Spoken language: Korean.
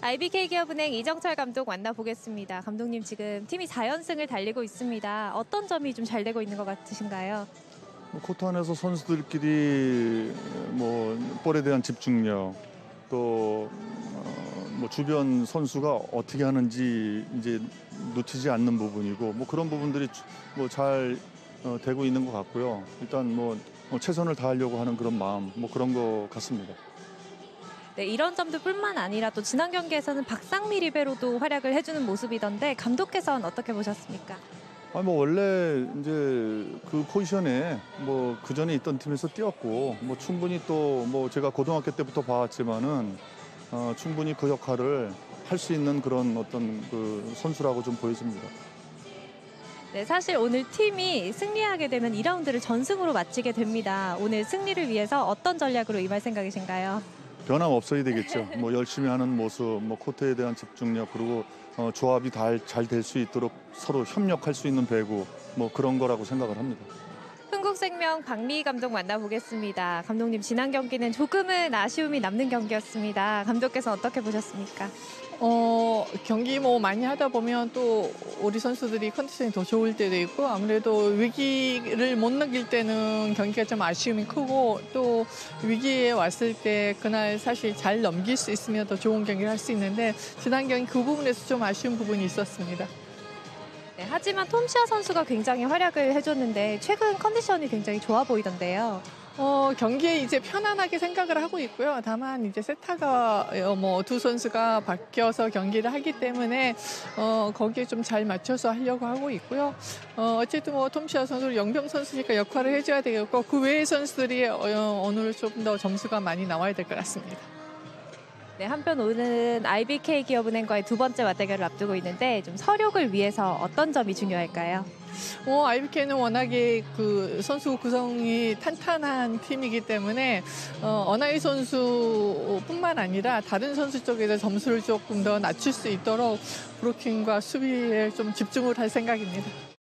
IBK 기업은행 이정철 감독 만나보겠습니다. 감독님 지금 팀이 4연승을 달리고 있습니다. 어떤 점이 좀 잘 되고 있는 것 같으신가요? 뭐 코트 안에서 선수들끼리 뭐 볼에 대한 집중력 또 어, 뭐 주변 선수가 어떻게 하는지 이제 놓치지 않는 부분이고 뭐 그런 부분들이 뭐잘 어, 되고 있는 것 같고요. 일단 뭐, 뭐 최선을 다하려고 하는 그런 마음 뭐 그런 것 같습니다. 네, 이런 점도 뿐만 아니라 또 지난 경기에서는 박상미 리베로도 활약을 해주는 모습이던데 감독께서는 어떻게 보셨습니까? 아니 뭐 원래 이제 그 포지션에 뭐 그 전에 있던 팀에서 뛰었고 뭐 충분히 또 뭐 제가 고등학교 때부터 봐왔지만은 어, 충분히 그 역할을 할 수 있는 그런 어떤 그 선수라고 좀 보여집니다. 네, 사실 오늘 팀이 승리하게 되면 2라운드를 전승으로 마치게 됩니다. 오늘 승리를 위해서 어떤 전략으로 임할 생각이신가요? 변함 없어야 되겠죠. 뭐 열심히 하는 모습, 뭐 코트에 대한 집중력 그리고 어, 조합이 잘 될 수 있도록 서로 협력할 수 있는 배구 뭐 그런 거라고 생각을 합니다. 흥국생명 박미 감독 만나보겠습니다. 감독님 지난 경기는 조금은 아쉬움이 남는 경기였습니다. 감독께서 어떻게 보셨습니까? 어, 경기 뭐 많이 하다 보면 또 우리 선수들이 컨디션이 더 좋을 때도 있고 아무래도 위기를 못 넘길 때는 경기가 좀 아쉬움이 크고 또 위기에 왔을 때 그날 사실 잘 넘길 수 있으면 더 좋은 경기를 할 수 있는데 지난 경기 그 부분에서 좀 아쉬운 부분이 있었습니다. 네, 하지만 톰시아 선수가 굉장히 활약을 해줬는데 최근 컨디션이 굉장히 좋아 보이던데요. 어, 경기에 이제 편안하게 생각을 하고 있고요. 다만 이제 세타가 뭐두 선수가 바뀌어서 경기를 하기 때문에 어, 거기에 좀 잘 맞춰서 하려고 하고 있고요. 어, 어쨌든 뭐 톰시아 선수, 영병 선수니까 역할을 해줘야 되겠고 그 외의 선수들이 어, 오늘 조금 더 점수가 많이 나와야 될 것 같습니다. 네, 한편 오늘은 IBK 기업은행과의 두 번째 맞대결을 앞두고 있는데 좀 서력을 위해서 어떤 점이 중요할까요? 어, IBK는 워낙에 그 선수 구성이 탄탄한 팀이기 때문에 어, 어나이 선수뿐만 아니라 다른 선수 쪽에서 점수를 조금 더 낮출 수 있도록 브로킹과 수비에 좀 집중을 할 생각입니다.